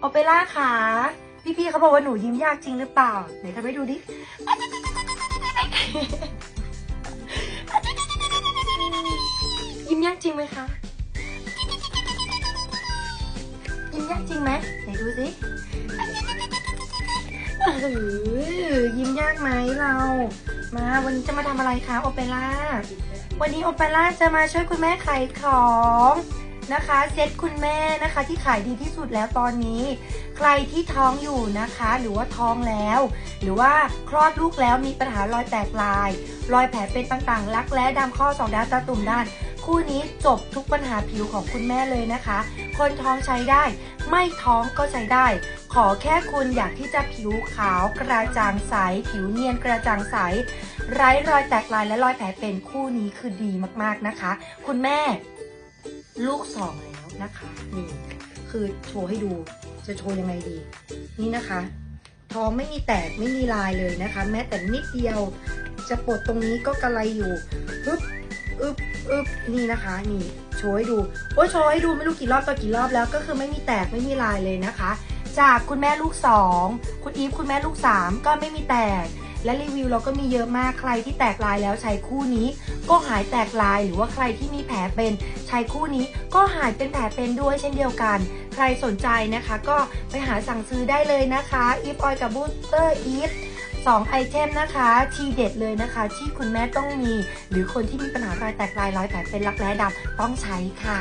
โอเปร่าค่ะ พี่ๆเขาบอกว่าหนูยิ้มยากจริงหรือเปล่า ไหนทำให้ดูดิ ยิ้มยากจริงไหมคะ ยิ้มยากจริงไหมไหนดูสิออยิ้มยากไหมเรา มาวันนี้จะมาทำอะไรคะโอเปร่า วันนี้โอเปร่าจะมาช่วยคุณแม่ขายของ นะคะเซ็ตคุณแม่นะคะที่ขายดีที่สุดแล้วตอนนี้ ใครที่ท้องอยู่นะคะ หรือว่าท้องแล้ว หรือว่าคลอดลูกแล้วมีปัญหารอยแตกลาย รอยแผลเป็นต่างๆ รักแร้ดำข้อสองด้านตาตุ่มด้าน คู่นี้จบทุกปัญหาผิวของคุณแม่เลยนะคะ คนท้องใช้ได้ ไม่ท้องก็ใช้ได้ ขอแค่คุณอยากที่จะผิวขาวกระจ่างใส ผิวเนียนกระจ่างใส ไร้รอยแตกลายและรอยแผลเป็นคู่นี้คือดีมากๆนะคะ คุณแม่ ลูกสองแล้วนะคะ นี่คือโชว์ให้ดูจะโชว์ยังไงดี นี่นะคะ ท้องไม่มีแตกไม่มีลายเลยนะคะ แม้แต่นิดเดียวจะปวดตรงนี้ก็กระไรอยู่อึ๊บอึ๊บอึ๊บนี่นะคะ นี่โชว์ให้ดูโอ้ยโชว์ให้ดูไม่รู้กี่รอบต่อกี่รอบแล้วก็คือไม่มีแตกไม่มีลายเลยนะคะ จากคุณแม่ลูกสองคุณอีฟคุณแม่ลูกสามก็ไม่มีแตก และรีวิวเราก็มีเยอะมากใครที่แตกลายแล้วใช้คู่นี้ ก็หายแตกลายหรือว่าใครที่มีแผลเป็นใช้คู่นี้ก็หายเป็นแผลเป็นด้วยเช่นเดียวกัน ใครสนใจนะคะ ก็ไปหาสั่งซื้อได้เลยนะคะอีฟออยกับบูสเตอร์อีฟสองไอเทมนะคะ ทีเด็ดเลยนะคะ ที่คุณแม่ต้องมี หรือคนที่มีปัญหารอยแตกลายรอยแผลเป็นรักแร้ดำต้องใช้ค่ะ